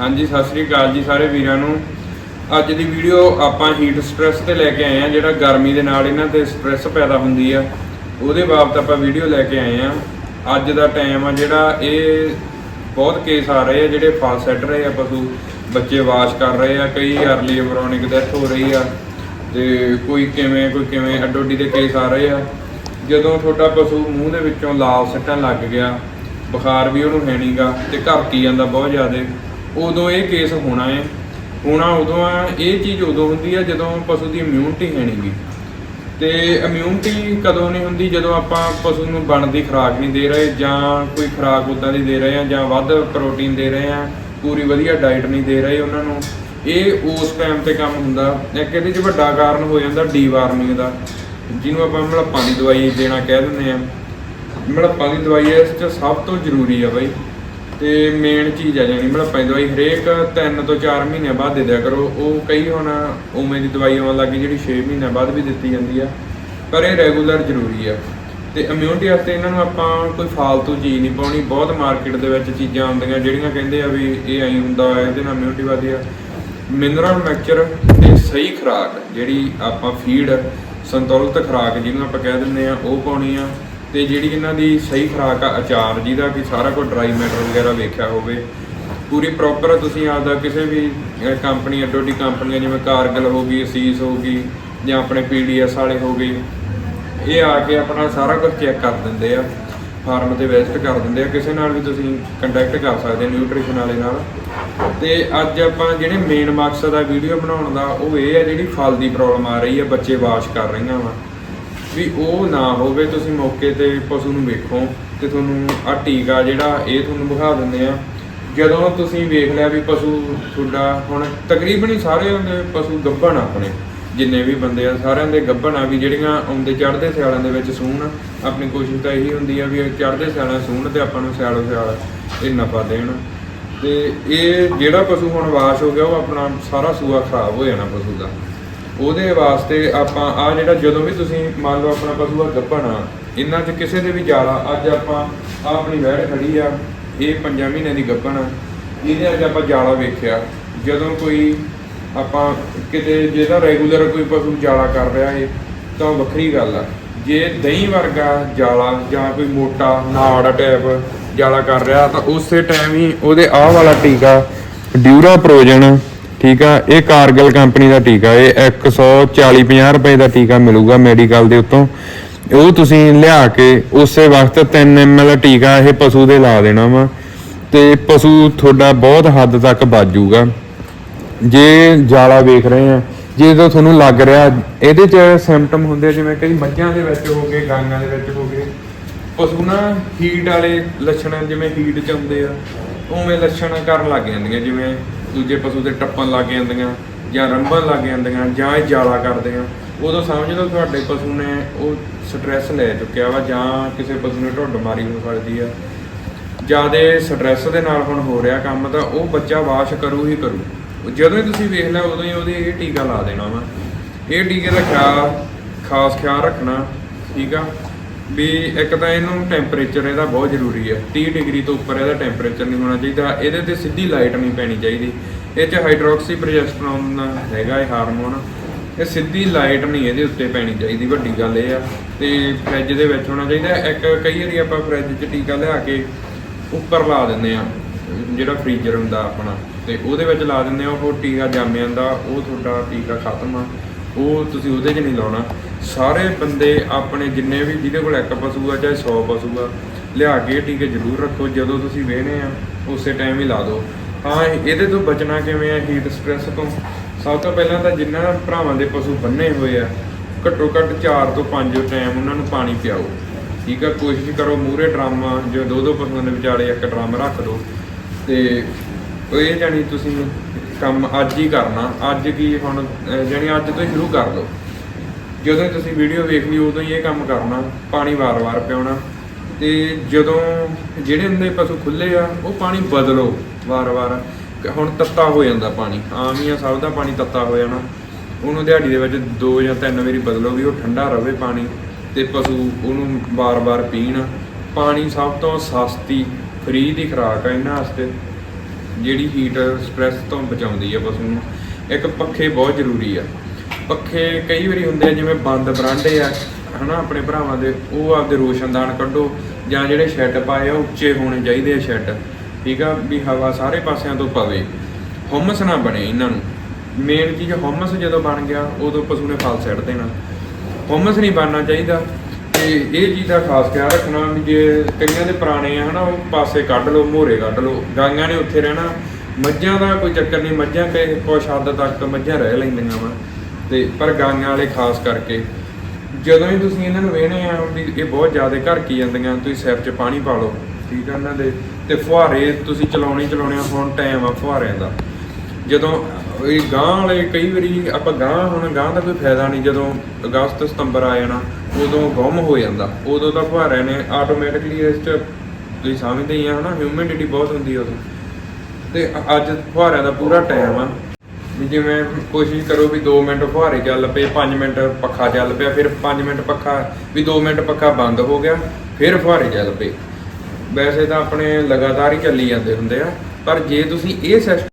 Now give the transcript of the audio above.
ਹਾਂਜੀ, ਸਤਿ ਸ੍ਰੀ ਅਕਾਲ ਜੀ ਸਾਰੇ ਵੀਰਾਂ ਨੂੰ। ਅੱਜ ਦੀ ਵੀਡੀਓ ਆਪਾਂ ਹੀਟ ਸਟ੍ਰੈਸ ਤੇ ਲੈ ਕੇ ਆਏ ਆ ਜਿਹੜਾ ਗਰਮੀ ਦੇ ਨਾਲ ਇਹਨਾਂ ਤੇ ਸਟ੍ਰੈਸ ਪੈਦਾ ਹੁੰਦੀ ਆ। ਉਹਦੇ ਬਾਬਤ ਆਪਾਂ ਵੀਡੀਓ ਲੈ ਕੇ ਆਏ ਆ ਅੱਜ ਦਾ ਟਾਈਮ ਆ ਜਿਹੜਾ, ਇਹ ਬਹੁਤ ਕੇਸ ਆ ਰਹੇ ਆ, ਜਿਹੜੇ ਫਾਲ ਸੈੱਟ ਰਹੇ ਆ ਪਸ਼ੂ। ਬੱਚੇ ਵਾਸ਼ ਕਰ ਰਹੇ ਆ, ਕਈ ਅਰਲੀ ਐਮਬ੍ਰੋਨਿਕ ਡੈਥ ਹੋ ਰਹੀ ਆ। ਤੇ ਕੋਈ ਕਿਵੇਂ ਕੋਈ ਕਿਵੇਂ ਅੱਡੋਡੀ ਦੇ ਕੇਸ ਆ ਰਹੇ ਆ। ਜਦੋਂ ਤੁਹਾਡਾ ਪਸ਼ੂ ਮੂੰਹ ਦੇ ਵਿੱਚੋਂ ਲਾਲ ਸੱਟਣ ਲੱਗ ਗਿਆ, ਬੁਖਾਰ ਵੀ ਉਹਨੂੰ ਹੈ ਨਹੀਂਗਾ ਤੇ ਘਰ ਕੀ ਜਾਂਦਾ ਬਹੁਤ ਜ਼ਿਆਦਾ। ਉਦੋਂ ਇਹ ਕੇਸ ਹੋਣਾ ਹੈ। ਹੋਣਾ ਉਦੋਂ ਆ, ਇਹ ਚੀਜ਼ ਉਦੋਂ ਹੁੰਦੀ ਆ ਜਦੋਂ ਪਸ਼ੂ ਦੀ ਇਮਿਊਨਿਟੀ ਹੈ ਨਹੀਂਗੀ ਤੇ ਇਮਿਊਨਿਟੀ ਕਦੋਂ ਨਹੀਂ ਹੁੰਦੀ? ਜਦੋਂ ਆਪਾਂ ਪਸ਼ੂ ਨੂੰ ਬਣਦੀ ਖੁਰਾਕ ਨਹੀਂ ਦੇ ਰਹੇ ਜਾਂ ਕੋਈ ਖੁਰਾਕ ਉਦਾਂ ਦੀ ਦੇ ਰਹੇ ਆ ਜਾਂ ਵੱਧ ਪ੍ਰੋਟੀਨ ਦੇ ਰਹੇ ਆ, ਪੂਰੀ ਵਧੀਆ ਡਾਈਟ ਨਹੀਂ ਦੇ ਰਹੇ ਉਹਨਾਂ ਨੂੰ, ਇਹ ਉਸ ਟਾਈਮ ਤੇ ਕੰਮ ਹੁੰਦਾ। ਇੱਕ ਇਹਦੇ 'ਚ ਵੱਡਾ ਕਾਰਨ ਹੋ ਜਾਂਦਾ ਡੀਵਾਰਮਿੰਗ ਦਾ, ਜਿਹਨੂੰ ਆਪਾਂ ਮਲੱਪਾਂ ਦੀ ਦਵਾਈ ਦੇਣਾ ਕਹਿ ਦਿੰਦੇ ਆ। ਮਲੱਪਾਂ ਦੀ ਦਵਾਈ ਇਸ 'ਚ ਸਭ ਤੋਂ ਜ਼ਰੂਰੀ ਆ ਬਾਈ। ਤੇ ਮੇਨ ਚੀਜ਼ ਆ ਜਾਣੀ ਮਲੱਪਾਂ ਦੀ ਦਵਾਈ, ਹਰੇਕ 3 ਤੋਂ 4 ਮਹੀਨੇ ਬਾਅਦ ਦੇ ਦਿਆ ਕਰੋ। ਉਹ ਕਈ ਹੁਣ ਉਵੇਂ ਦੀ ਦਵਾਈ ਆਉਣ ਲੱਗੀ ਜਿਹੜੀ 6 ਮਹੀਨੇ ਬਾਅਦ ਵੀ ਦਿੱਤੀ ਜਾਂਦੀ ਆ, ਪਰ ਇਹ ਰੈਗੂਲਰ ਜ਼ਰੂਰੀ ਆ। ਤੇ ਇਮਿਊਨਿਟੀ ਵਾਸਤੇ ਇਹਨਾਂ ਨੂੰ ਆਪਾਂ ਕੋਈ ਫਾਲਤੂ ਚੀਜ਼ ਨਹੀਂ ਪਾਉਣੀ। ਬਹੁਤ ਮਾਰਕੀਟ ਦੇ ਵਿੱਚ ਚੀਜ਼ਾਂ ਆਉਂਦੀਆਂ ਜਿਹੜੀਆਂ ਕਹਿੰਦੇ ਆ ਵੀ ਇਹ ਐਂ ਹੁੰਦਾ ਹੈ ਇਹਦੇ ਨਾਲ ਇਮਿਊਨਿਟੀ ਵਧਦੀ ਆ। ਮਿਨਰਲ ਮੈਕਚਰ ਤੇ ਸਹੀ ਖੁਰਾਕ ਜਿਹੜੀ ਆਪਾਂ ਫੀਡ ਸੰਤੁਲਿਤ ਖੁਰਾਕ ਜਿਹਨੂੰ ਆਪਾਂ ਕਹਿ ਦਿੰਦੇ ਆ, ਉਹ ਪਾਉਣੀ ਆ। ਤੇ ਜਿਹੜੀ ਇਹਨਾਂ ਦੀ ਸਹੀ ਖੁਰਾਕ ਆ, ਅਚਾਰ, ਜਿਹਦਾ ਕਿ ਸਾਰਾ ਕੁਝ ਡਰਾਈ ਮੈਟਰ ਵਗੈਰਾ ਵੇਖਿਆ ਹੋਵੇ, ਪੂਰੀ ਪ੍ਰੋਪਰ ਤੁਸੀਂ ਆਪਦਾ ਕਿਸੇ ਵੀ ਕੰਪਨੀ ਅਡੋਡੀ ਕੰਪਨੀਆਂ ਜਿਵੇਂ ਕਾਰਗਲ ਹੋ ਗਈ, ਅਸੀਸ ਹੋ ਗਈ, ਜਾਂ ਆਪਣੇ ਪੀਡੀਐਸ ਵਾਲੇ ਹੋ ਗਏ, ਇਹ ਆ ਕੇ ਆਪਣਾ ਸਾਰਾ ਕੁਝ ਚੈੱਕ ਕਰ ਦਿੰਦੇ ਆ, ਫਾਰਮ ਤੇ ਵਿਜ਼ਿਟ ਕਰ ਦਿੰਦੇ ਆ, ਕਿਸੇ ਨਾਲ ਵੀ ਤੁਸੀਂ ਕੰਟੈਕਟ ਕਰ ਸਕਦੇ ਨਿਊਟ੍ਰੀਸ਼ਨ ਵਾਲੇ ਨਾਲ। ਤੇ ਅੱਜ ਆਪਾਂ ਜਿਹੜੇ ਮੇਨ ਮਕਸਦ ਆ ਵੀਡੀਓ ਬਣਾਉਣ ਦਾ, ਉਹ ਇਹ ਆ ਜਿਹੜੀ ਫਲ ਦੀ ਪ੍ਰੋਬਲਮ ਆ ਰਹੀ ਹੈ ਬੱਚੇ ਵਾਸ਼ ਕਰ ਰਹੀਆਂ ਵਾ। ਵੀ ਉਹ ਨਾ ਹੋਵੇ, ਤੁਸੀਂ ਮੌਕੇ ਤੇ ਪਸ਼ੂ ਨੂੰ ਵੇਖੋ ਤੇ ਤੁਹਾਨੂੰ ਆ ਟੀਕਾ ਜਿਹੜਾ ਇਹ ਤੁਹਾਨੂੰ ਵਿਖਾ ਦਿੰਦੇ ਆ। ਜਦੋਂ ਤੁਸੀਂ ਵੇਖ ਲਿਆ ਵੀ ਪਸ਼ੂ ਤੁਹਾਡਾ ਹੁਣ ਤਕਰੀਬਨ ਹੀ ਸਾਰੇ ਹੁੰਦੇ ਪਸ਼ੂ ਗੱਭਣ ਆਪਣੇ, ਜਿੰਨੇ ਵੀ ਬੰਦੇ ਆ, ਸਾਰਿਆਂ ਦੇ ਗੱਭਣ ਆ ਵੀ ਜਿਹੜੀਆਂ ਆਉਂਦੇ ਚੜ੍ਹਦੇ ਸਿਆਲਾਂ ਦੇ ਵਿੱਚ ਸੂਣ। ਆਪਣੀ ਕੋਸ਼ਿਸ਼ ਤਾਂ ਇਹੀ ਹੁੰਦੀ ਆ ਵੀ ਚੜ੍ਹਦੇ ਸਿਆਲਾਂ ਸੂਣ ਤੇ ਆਪਾਂ ਨੂੰ ਸਿਆਲੋ ਸਿਆਲ ਇਹ ਨਫਾ ਦੇਣ। ਤੇ ਇਹ ਜਿਹੜਾ ਪਸ਼ੂ ਹੁਣ ਵਾਸ਼ ਹੋ ਗਿਆ, ਉਹ ਆਪਣਾ ਸਾਰਾ ਸੂਆ ਖਰਾਬ ਹੋ ਜਾਣਾ ਪਸ਼ੂ ਦਾ। ਉਹਦੇ ਵਾਸਤੇ ਆਪਾਂ ਆ ਜਿਹੜਾ ਜਦੋਂ ਵੀ ਤੁਸੀਂ ਮੰਨ ਲਓ ਆਪਣਾ ਪਸ਼ੂ ਆ ਗੱਭਣ ਆ ਇਹਨਾਂ 'ਚ ਕਿਸੇ ਦੇ ਵੀ ਜਾਲਾ, ਅੱਜ ਆਪਾਂ ਆਹ ਆਪਣੀ ਵੈੜ ਖੜੀ ਆ, ਇਹ 5 ਮਹੀਨੇ ਦੀ ਗੱਭਣ ਆ, ਇਹਦੇ ਅੱਜ ਆਪਾਂ ਜਾਲਾ ਵੇਖਿਆ। ਜਦੋਂ ਕੋਈ ਆਪਾਂ ਕਿਤੇ ਜਿਹਦਾ ਰੈਗੂਲਰ ਕੋਈ ਪਸ਼ੂ ਜਾਲਾ ਕਰ ਰਿਹਾ ਹੈ ਤਾਂ ਵੱਖਰੀ ਗੱਲ ਆ। ਜੇ ਦਹੀਂ ਵਰਗਾ ਜਾਲਾ ਜਾਂ ਕੋਈ ਮੋਟਾ ਨਾੜ ਟੈਪ ਜਾਲਾ ਕਰ ਰਿਹਾ, ਤਾਂ ਉਸੇ ਟਾਈਮ ਹੀ ਉਹਦੇ ਆਹ ਵਾਲਾ ਟੀਕਾ ਡਿਊਰਾ ਪ੍ਰੋਜਨ ਠੀਕ ਆ, ਇਹ ਕਾਰਗਲ ਕੰਪਨੀ ਦਾ ਟੀਕਾ, ਇਹ 140 50 ਰੁਪਏ ਦਾ ਟੀਕਾ ਮਿਲੂਗਾ ਮੈਡੀਕਲ ਦੇ ਉੱਤੋਂ। ਉਹ ਤੁਸੀਂ ਲਿਆ ਕੇ ਉਸੇ ਵਕਤ 3 ml ਟੀਕਾ ਇਹ ਪਸ਼ੂ ਦੇ ਲਾ ਦੇਣਾ ਵਾ, ਤੇ ਪਸ਼ੂ ਤੁਹਾਡਾ ਬਹੁਤ ਹੱਦ ਤੱਕ ਬਾਜੂਗਾ। ਜੇ ਜਾਲਾ ਵੇਖ ਰਹੇ ਆ, ਜੇ ਤਾਂ ਤੁਹਾਨੂੰ ਲੱਗ ਰਿਹਾ, ਇਹਦੇ ਚ ਸਿੰਪਟਮ ਹੁੰਦੇ ਜਿਵੇਂ ਕਈ ਮੱਝਾਂ ਦੇ ਵਿੱਚ ਹੋ ਗਏ ਗਾਂਆਂ ਦੇ ਵਿੱਚ ਹੋ ਗਏ। ਪਸ਼ੂ ਨਾ ਹੀਟ ਵਾਲੇ ਲੱਛਣ, ਜਿਵੇਂ ਹੀਟ ਚ ਆਉਂਦੇ ਆ, ਉਵੇਂ ਲੱਛਣ ਕਰਨ ਲੱਗ ਜਾਂਦੀਆਂ, ਜਿਵੇਂ ਦੂਜੇ ਪਸ਼ੂ ਦੇ ਟੱਪਣ ਲੱਗ ਜਾਂਦੀਆਂ ਜਾਂ ਰੰਭਣ ਲੱਗ ਜਾਂਦੀਆਂ ਜਾਂ ਇਹ ਜਾਲਾ ਕਰਦੇ ਆ ਉਦੋਂ ਸਮਝ ਲਓ ਤੁਹਾਡੇ ਪਸ਼ੂ ਨੇ ਉਹ ਸਟ੍ਰੈਸ ਲੈ ਚੁੱਕਿਆ ਵਾ ਜਾਂ ਕਿਸੇ ਪਸ਼ੂ ਨੇ ਢੁੱਡ ਮਾਰੀ ਹੋ ਸਕਦੀ ਆ। ਜਿਆਦੇ ਸਟ੍ਰੈਸ ਦੇ ਨਾਲ ਹੁਣ ਹੋ ਰਿਹਾ ਕੰਮ ਤਾਂ ਉਹ ਬੱਚਾ ਵਾਸ਼ ਕਰੂ ਹੀ ਕਰੂ। ਜਦੋਂ ਹੀ ਤੁਸੀਂ ਵੇਖ ਲਿਆ ਉਦੋਂ ਹੀ ਉਹਦੇ ਇਹ ਟੀਕਾ ਲਾ ਦੇਣਾ ਵਾ। ਇਹ ਟੀਕੇ ਦਾ ਖਿਆਲ ਖਾਸ ਖਿਆਲ ਰੱਖਣਾ, ਠੀਕ ਆ? ਵੀ ਇੱਕ ਤਾਂ ਇਹਨੂੰ ਟੈਂਪਰੇਚਰ ਇਹਦਾ ਬਹੁਤ ਜ਼ਰੂਰੀ ਹੈ। 30 ਡਿਗਰੀ ਤੋਂ ਉੱਪਰ ਇਹਦਾ ਟੈਂਪਰੇਚਰ ਨਹੀਂ ਹੋਣਾ ਚਾਹੀਦਾ। ਇਹਦੇ ਤੇ ਸਿੱਧੀ ਲਾਈਟ ਨਹੀਂ ਪੈਣੀ ਚਾਹੀਦੀ। ਇਹ 'ਚ ਹਾਈਡਰੋਕਸੀ ਪ੍ਰੋਜੈਸਟਰੋਨ ਹੈਗਾ ਇਹ ਹਾਰਮੋਨ ਇਹ ਸਿੱਧੀ ਲਾਈਟ ਨਹੀਂ ਇਹਦੇ ਉੱਤੇ ਪੈਣੀ ਚਾਹੀਦੀ। ਵੱਡੀ ਗੱਲ ਇਹ ਆ। ਤੇ ਫ੍ਰਿਜ ਦੇ ਵਿੱਚ ਹੋਣਾ ਚਾਹੀਦਾ। ਇੱਕ ਕਈ ਵਾਰੀ ਆਪਾਂ ਫ੍ਰਿਜ 'ਚ ਟੀਕਾ ਲਿਆ ਕੇ ਉੱਪਰ ਲਾ ਦਿੰਦੇ ਆ ਜਿਹੜਾ ਫ੍ਰੀਜ਼ਰ ਹੁੰਦਾ ਆਪਣਾ। ਤੇ ਉਹਦੇ ਵਿੱਚ ਲਾ ਦਿੰਦੇ ਆ ਉਹ ਟੀਕਾ ਜੰਮ ਜਾਂਦਾ ਉਹ ਤੁਹਾਡਾ ਟੀਕਾ ਖਤਮ ਆ। ਉਹ ਤੁਸੀਂ ਉਹਦੇ 'ਚ ਨਹੀਂ ਲਾਉਣਾ। ਸਾਰੇ ਬੰਦੇ ਆਪਣੇ ਜਿੰਨੇ ਵੀ ਜਿਹਦੇ ਕੋਲ ਇੱਕ ਪਸ਼ੂ ਆ, ਚਾਹੇ 100 ਪਸ਼ੂ ਆ, ਲਿਆ ਕੇ ਇਹ ਟੀਕੇ ਜ਼ਰੂਰ ਰੱਖੋ, ਜਦੋਂ ਤੁਸੀਂ ਵੇਹਨੇ ਆ, ਉਸੇ ਟਾਈਮ ਹੀ ਲਾ ਦਿਓ। ਹਾਂ, ਇਹਦੇ ਤੋਂ ਬਚਣਾ ਕਿਵੇਂ ਆ ਹੀਟ ਸਟ੍ਰੈਸ ਤੋਂ? ਸਭ ਤੋਂ ਪਹਿਲਾਂ ਤਾਂ ਜਿੰਨਾ ਭਰਾਵਾਂ ਦੇ ਪਸ਼ੂ ਬੰਨੇ ਹੋਏ ਆ, ਘੱਟੋ ਘੱਟ 4 ਤੋਂ 5 ਟਾਈਮ ਉਹਨਾਂ ਨੂੰ ਪਾਣੀ ਪਿਆਓ। ਠੀਕ ਆ, ਕੋਸ਼ਿਸ਼ ਕਰੋ ਮੂਰੇ ਡਰਮ, ਜੋ ਦੋ ਦੋ ਪਸ਼ੂਆਂ ਦੇ ਵਿਚਾਲੇ ਇੱਕ ਡਰਮ ਰੱਖ ਦਿਓ। ਤੇ ਉਹ ਇਹ ਜਾਨੀ ਤੁਸੀਂ ਕੰਮ ਅੱਜ ਹੀ ਕਰਨਾ, ਅੱਜ ਕੀ ਹੁਣ, ਅਹ ਜਾਣੀ ਅੱਜ ਤੋਂ ਹੀ ਸ਼ੁਰੂ ਕਰ ਲਓ। ਜਦੋਂ ਤੁਸੀਂ ਵੀਡੀਓ ਵੇਖ ਲਈ ਉਦੋਂ ਹੀ ਇਹ ਕੰਮ ਕਰਨਾ, ਪਾਣੀ ਵਾਰ-ਵਾਰ ਪਿਆਉਣਾ ਤੇ ਜਦੋਂ ਜਿਹੜੇ ਹੁੰਦੇ ਪਸ਼ੂ ਖੁੱਲੇ ਆ, ਉਹ ਪਾਣੀ ਬਦਲੋ ਵਾਰ-ਵਾਰ। ਹੁਣ ਤੱਤਾ ਹੋ ਜਾਂਦਾ ਪਾਣੀ, ਆਮ ਹੀ ਆ, ਸਭ ਦਾ ਪਾਣੀ ਤੱਤਾ ਹੋ ਜਾਣਾ। ਉਹਨੂੰ ਦਿਹਾੜੀ ਦੇ ਵਿੱਚ ਦੋ ਜਾਂ ਤਿੰਨ ਵਾਰੀ ਬਦਲੋ ਵੀ ਉਹ ਠੰਡਾ ਰਵੇ ਪਾਣੀ, ਤੇ ਪਸ਼ੂ ਉਹਨੂੰ ਵਾਰ-ਵਾਰ ਪੀਣ। ਪਾਣੀ ਸਭ ਤੋਂ ਸਸਤੀ, ਫ੍ਰੀ ਦੀ ਖੁਰਾਕ ਆ ਇਹਨਾਂ ਵਾਸਤੇ। ਜਿਹੜੀ ਹੀਟ ਸਟ੍ਰੈਸ ਤੋਂ ਬਚਾਉਂਦੀ ਆ ਪਸ਼ੂ ਨੂੰ, ਇੱਕ ਪੱਖੇ ਬਹੁਤ ਜ਼ਰੂਰੀ ਆ। ਪੱਖੇ ਕਈ ਵਾਰੀ ਹੁੰਦੇ ਆ, ਜਿਵੇਂ ਬੰਦ ਬਰਾਂਡੇ ਆ, ਹਨਾ, ਆਪਣੇ ਭਰਾਵਾਂ ਦੇ, ਉਹ ਆਪਦੇ ਰੋਸ਼ਨਦਾਨ ਕੱਢੋ, ਜਾਂ ਜਿਹੜੇ ਸ਼ੈੱਡ ਪਾਏ ਆ ਉੱਚੇ ਹੋਣੇ ਚਾਹੀਦੇ ਆ ਸ਼ੈੱਡ ਠੀਕ ਆ? ਵੀ ਹਵਾ ਸਾਰੇ ਪਾਸਿਆਂ ਤੋਂ ਪਵੇ। ਹੁਮਸ ਨਾ ਬਣੇ ਇਹਨਾਂ ਨੂੰ। ਮੇਨ ਚੀਜ਼ ਹੁਮਸ ਜਦੋਂ ਬਣ ਗਿਆ, ਉਦੋਂ ਪਸ਼ੂ ਨੇ ਫਲ ਸੱਟ ਦੇਣਾ। ਹੁਮਸ ਨਹੀਂ ਬਣਨਾ ਚਾਹੀਦਾ। ਤੇ ਇਹ ਚੀਜ਼ ਦਾ ਖਾਸ ਖਿਆਲ ਰੱਖਣਾ ਵੀ ਜੇ ਕਈਆਂ ਦੇ ਪੁਰਾਣੇ ਆ ਹਨਾ, ਉਹ ਪਾਸੇ ਕੱਢ ਲਓ, ਮੋਹਰੇ ਕੱਢ ਲਓ ਗਾਈਆਂ ਨੇ ਉੱਥੇ ਰਹਿਣਾ। ਮੱਝਾਂ ਦਾ ਕੋਈ ਚੱਕਰ ਨਹੀਂ, ਮੱਝਾਂ ਕੇ ਕੁਛ ਹੱਦ ਤੱਕ ਮੱਝਾਂ ਰਹਿ ਲੈਂਦੀਆਂ ਵਾ। ਤੇ ਪਰ ਗਾਈਆਂ ਵਾਲੇ ਖਾਸ ਕਰਕੇ, ਜਦੋਂ ਹੀ ਤੁਸੀਂ ਇਹਨਾਂ ਨੂੰ ਵੇਹਣੇ ਆ ਵੀ ਇਹ ਬਹੁਤ ਜ਼ਿਆਦਾ ਘਰ ਕੀ ਜਾਂਦੀਆਂ, ਤੁਸੀਂ ਸਿਰ 'ਚ ਪਾਣੀ ਪਾ ਲਓ, ਠੀਕ ਆ ਇਹਨਾਂ ਦੇ। ਤੇ ਫੁਹਾਰੇ ਤੁਸੀਂ ਚਲਾਉਣੇ ਚਲਾਉਣੇ ਆ, ਹੁਣ ਟਾਈਮ ਆ ਫੁਹਾਰਿਆਂ ਦਾ। ਜਦੋਂ ਇਹ ਗਾਂ ਵਾਲੇ ਕਈ ਵਾਰੀ ਆਪਾਂ ਗਾਂ ਹੁਣ ਗਾਂ ਦਾ ਕੋਈ ਫਾਇਦਾ ਨਹੀਂ, ਜਦੋਂ ਅਗਸਤ, ਸਤੰਬਰ ਆ ਜਾਣਾ, ਉਦੋਂ ਗੁੰਮ ਹੋ ਜਾਂਦਾ। ਉਦੋਂ ਤਾਂ ਫੁਹਾਰਿਆਂ ਨੇ ਆਟੋਮੈਟਿਕਲੀ ਇਸ 'ਚ ਤੁਸੀਂ ਸਮਝਦੇ ਹੀ ਆ, ਹਨਾ ਹਿਊਮਿਡਿਟੀ ਬਹੁਤ ਹੁੰਦੀ ਉਦੋਂ। ਤੇ ਅੱਜ ਫੁਹਾਰਿਆਂ ਦਾ ਪੂਰਾ ਟਾਈਮ ਆ। ਵੀ ਜਿਵੇਂ ਕੋਸ਼ਿਸ਼ ਕਰੋ ਵੀ 2 ਮਿੰਟ ਫੁਹਾਰੇ ਚੱਲ ਪਏ 5 ਮਿੰਟ ਪੱਖਾ ਚੱਲ ਪਿਆ, ਫਿਰ 5 ਮਿੰਟ ਪੱਖਾ, ਵੀ 2 ਮਿੰਟ ਪੱਖਾ ਬੰਦ ਹੋ ਗਿਆ, ਫਿਰ ਫੁਹਾਰੇ ਚੱਲ ਪਏ। ਵੈਸੇ ਤਾਂ ਆਪਣੇ ਲਗਾਤਾਰ ਹੀ ਚੱਲੀ ਜਾਂਦੇ ਹੁੰਦੇ ਆ, ਪਰ ਜੇ ਤੁਸੀਂ ਇਹ ਸਿਸਟਮ